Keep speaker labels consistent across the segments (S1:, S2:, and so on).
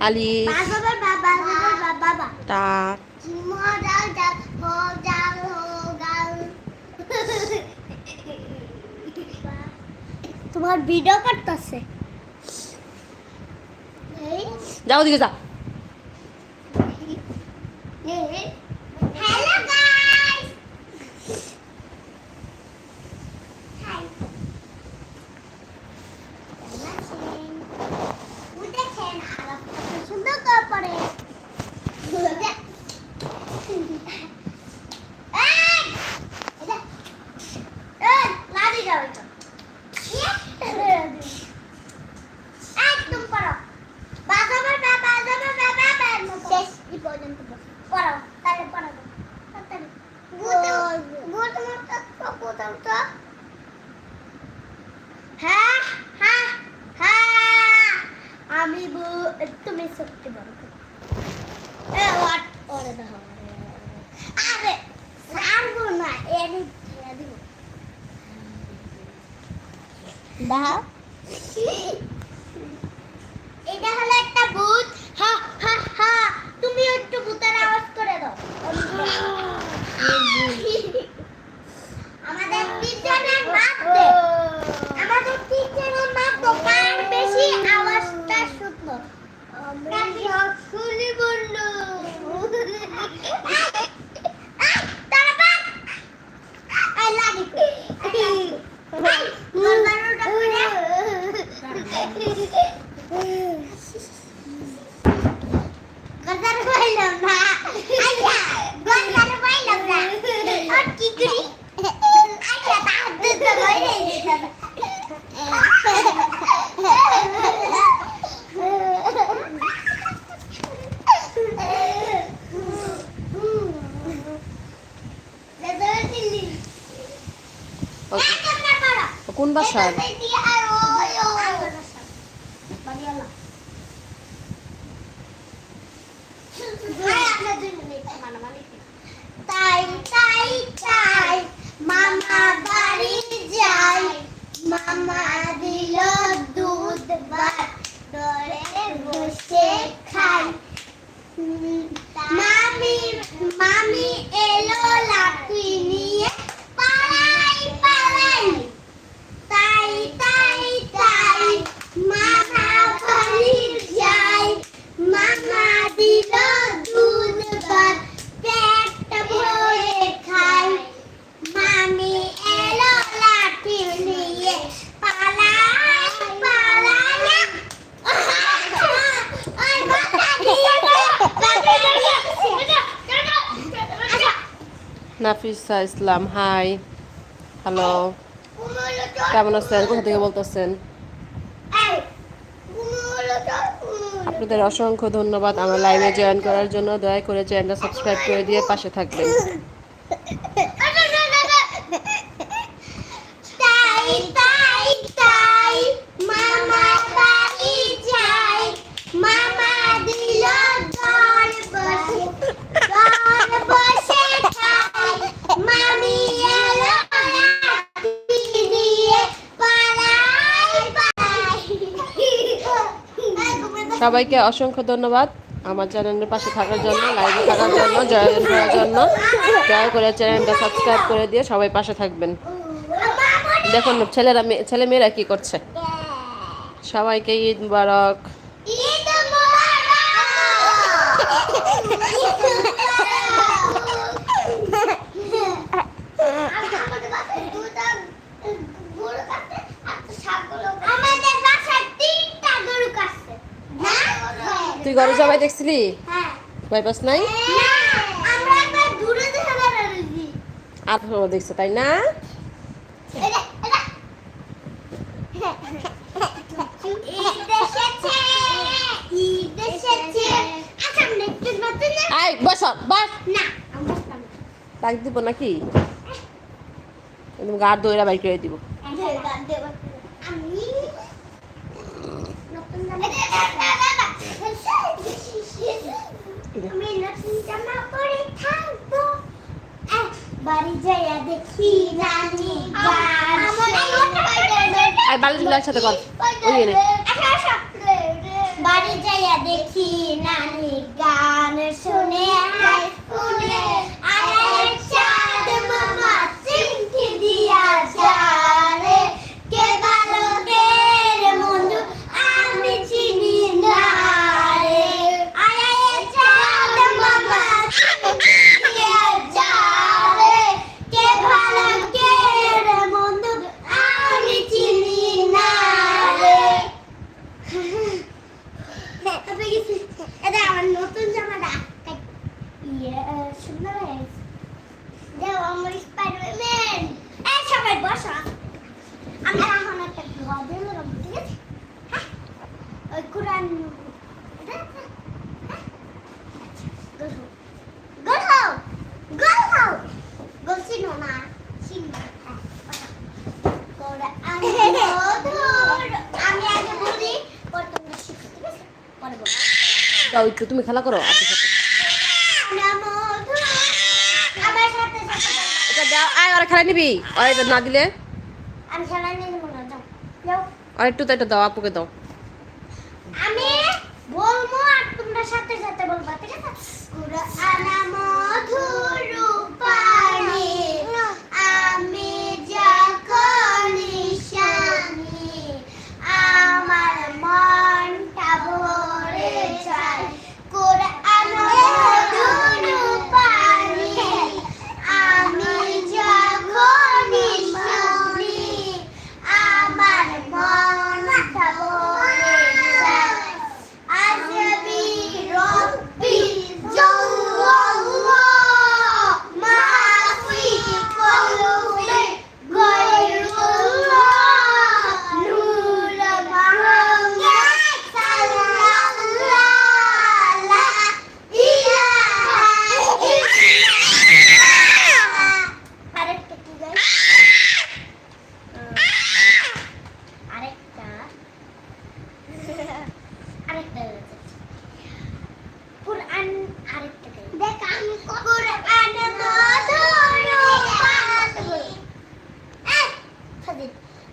S1: আলিফ তা
S2: তোমার ভিডিও করতেছে
S1: যাও দিকে যা
S2: হ্যালো গাইস হাই দেখেন আরও কত সুন্দর করে পড়ে এই! এটা- এই, লাড়ি যাও এটা। একদম পড়ো বাজাবার বা বাজাবার বা বাবার মতো শেষ এই পর্যন্ত পড়ো তাহলে পড়ো তাড়াতাড়ি গুড হ্যাঁ হ্যাঁ হ্যাঁ আমি তুমি সত্যি আরে সারবো না এনি দিব। দাও এটা হলো একটা ভূত। হা হা হা। তুমি একটু ভূতের আওয়াজ করে দাও। আমাদের মামা বাড়ি মামা দুধ মামি মামি এলো লাঠি নিয়ে পালাই পালাই তাই তাই তাই মামা বাড়ি যাই মামা দিল দুধ ভাত পেট ভরে খাই মামি এলো লাঠি নিয়ে পালাই পালাই ওই বাচ্চা দিয়ে
S1: নাফিসা ইসলাম হাই হ্যালো কেমন আছেন? কোথা থেকে বলতেছেন? আপনাদের অসংখ্য ধন্যবাদ আমার লাইভে জয়েন করার জন্য। দয়া করে চ্যানেলটা সাবস্ক্রাইব করে দিয়ে পাশে থাকবেন।
S2: তাই
S1: সবাইকে অসংখ্য ধন্যবাদ আমার চ্যানেলের পাশে থাকার জন্য লাইভে থাকার জন্য, জয়েন করার জন্য। দয়া করে চ্যানেলটা সাবস্ক্রাইব করে দিয়ে সবাই পাশে থাকবেন। দেখুন, ছেলেরা মেয়ে- ছেলে মেয়েরা কি করছে? সবাইকে ঈদ মুবারক
S2: ঈদ আমাদের বাসায় তিনটা গরু কাটছে না
S1: তুই ঘরে সবাই দেখছিলি?
S2: হ্যাঁ।
S1: বাইপাস নাই?
S2: না আমরা একবার দূরে দেখে বেড়াচ্ছি
S1: আর দেখছে তাই না?
S2: এসেছে আচ্ছা
S1: আই বস বস।
S2: না আমরা না।
S1: ডাক দিব নাকি? একদম গাড় দইরা বাইক করে দিব।
S2: দে আমি নতুন জামা পরে থাকব। বাড়ি যাইয়া দেখি নানি গান শুনে আইফোনে দাও একটু,
S1: তুমি খেলা করো। আচ্ছা, আচ্ছা, আয় খেলা নিবি। আর এটা না দিলে? আর একটু তো এটা দাও, আপুকে দাও।
S2: সাথে সাথে বলবা, ঠিক আছে?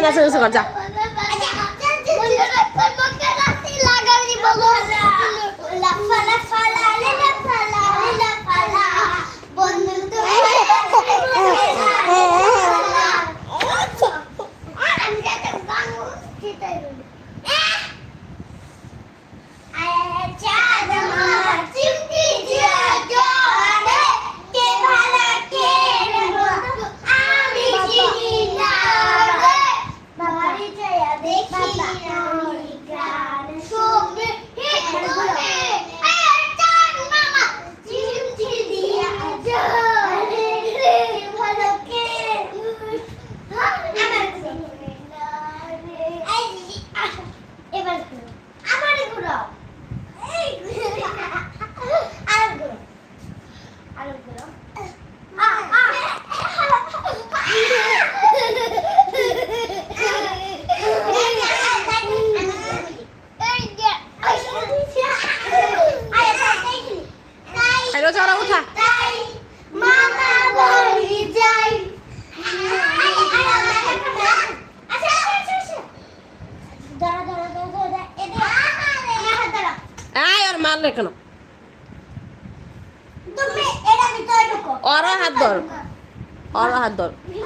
S1: Saya rasa.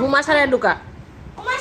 S1: হুমা
S3: সারায়
S2: লুকা। হুমা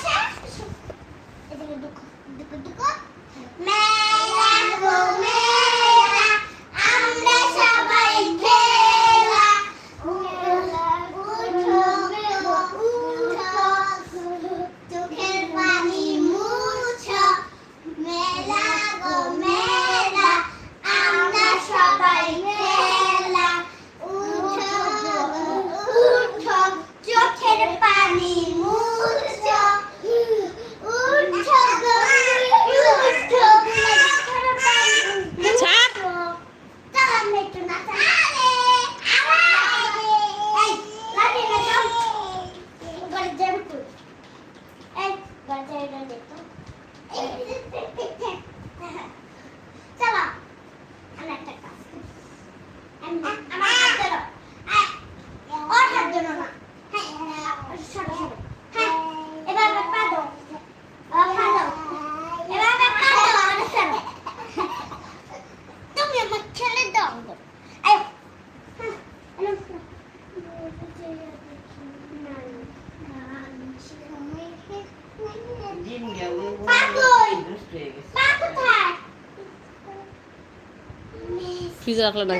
S1: ফ্রিজে রাখলে না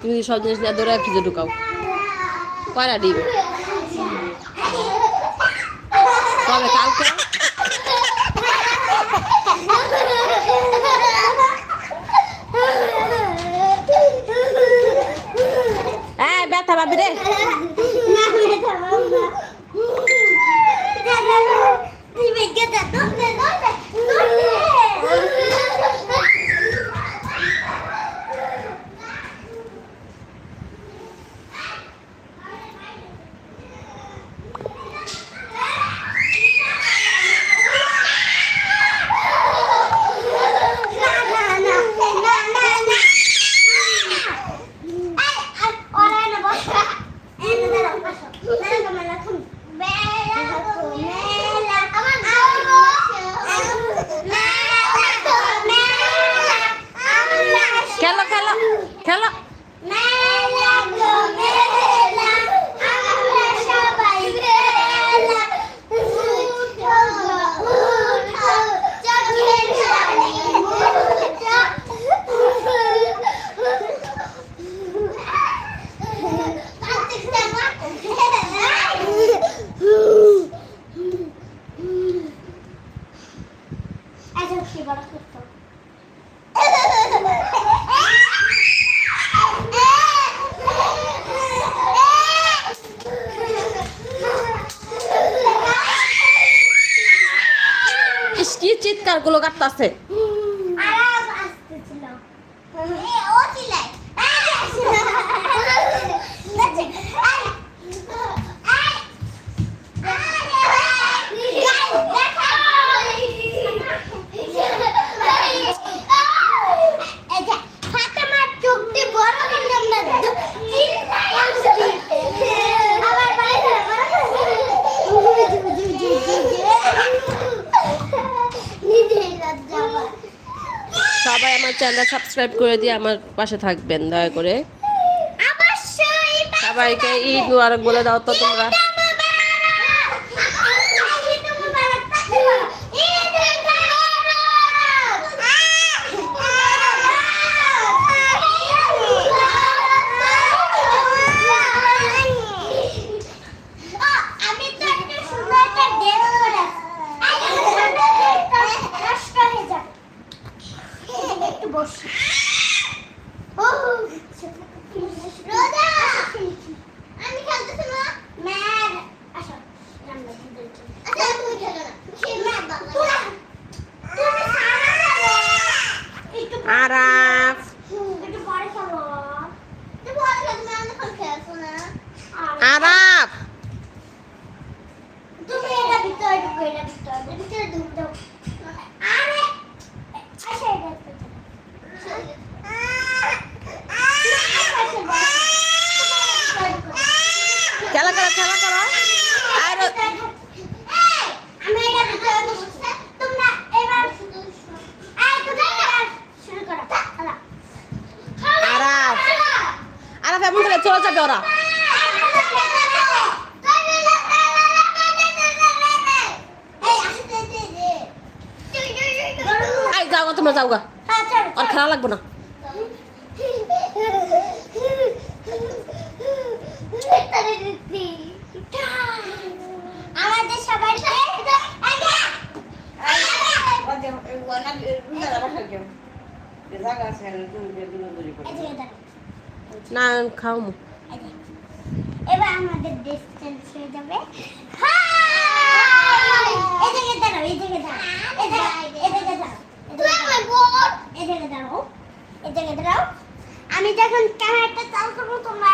S1: তুমি যদি সব জিনিস না ধরে ফ্রিজে ঢুকাও।
S2: কয়লা দিবে আচ্ছা। তবে
S1: কালকে? কি চিৎকারগুলো কাটতেছে সবাই আমার চ্যানেলটা সাবস্ক্রাইব করে দিয়ে আমার পাশে থাকবেন দয়া করে। সবাইকে ঈদ মুবারক বলে দাও তো তোমরা।
S2: সবার
S3: জায়গা আছে তুমি দূরে করে
S1: না। না খাও
S2: এবার আমাদের ডিস্টেন্স হয়ে যাবে। হাই! আমি যখন ক্যামেরাটা চালু করব তোমরা